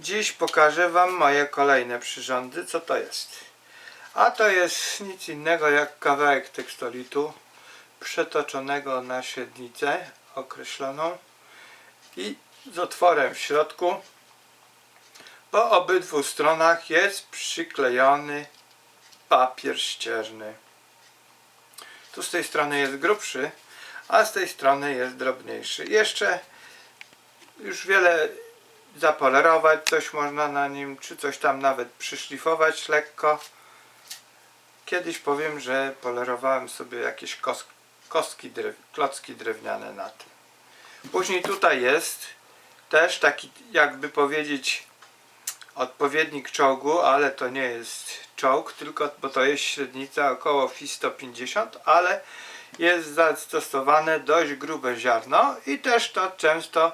Dziś pokażę Wam moje kolejne przyrządy. Co to jest? A to jest nic innego jak kawałek tekstolitu przetoczonego na średnicę określoną i z otworem w środku. Po obydwu stronach jest przyklejony papier ścierny. Tu z tej strony jest grubszy, a z tej strony jest drobniejszy. Jeszcze już wiele zapolerować, coś można na nim, czy coś tam nawet przyszlifować lekko. Kiedyś powiem, że polerowałem sobie jakieś kos, kostki, drew, klocki drewniane na tym. Później tutaj jest też taki, jakby powiedzieć, odpowiednik czołgu, ale to nie jest czołg, tylko bo to jest średnica około FI 150, ale jest zastosowane dość grube ziarno i też to często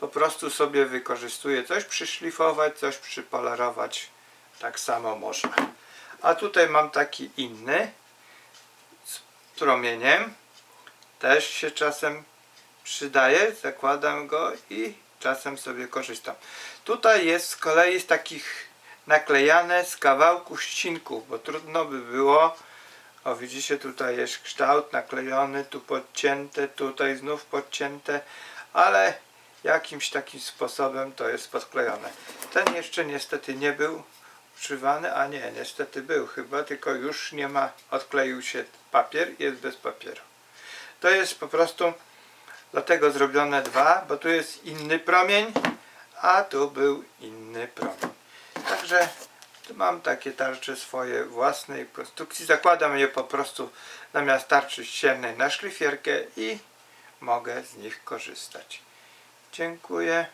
po prostu sobie wykorzystuję coś przyszlifować, coś przypolerować, tak samo można. A tutaj mam taki inny z promieniem, też się czasem przydaje, zakładam go i czasem sobie korzystam. Tutaj jest z kolei z takich naklejane z kawałków ścinków, bo trudno by było o widzicie tutaj jest kształt naklejony, tu podcięte, tutaj znów podcięte, ale jakimś takim sposobem to jest podklejone. Ten jeszcze niestety nie był używany, a nie, niestety był chyba, tylko już nie ma, odkleił się papier, jest bez papieru. To jest po prostu dlatego zrobione dwa, bo tu jest inny promień, a tu był inny promień. Także mam takie tarcze swoje własnej konstrukcji. Zakładam je po prostu zamiast tarczy ściennej na szlifierkę i mogę z nich korzystać. Dziękuję.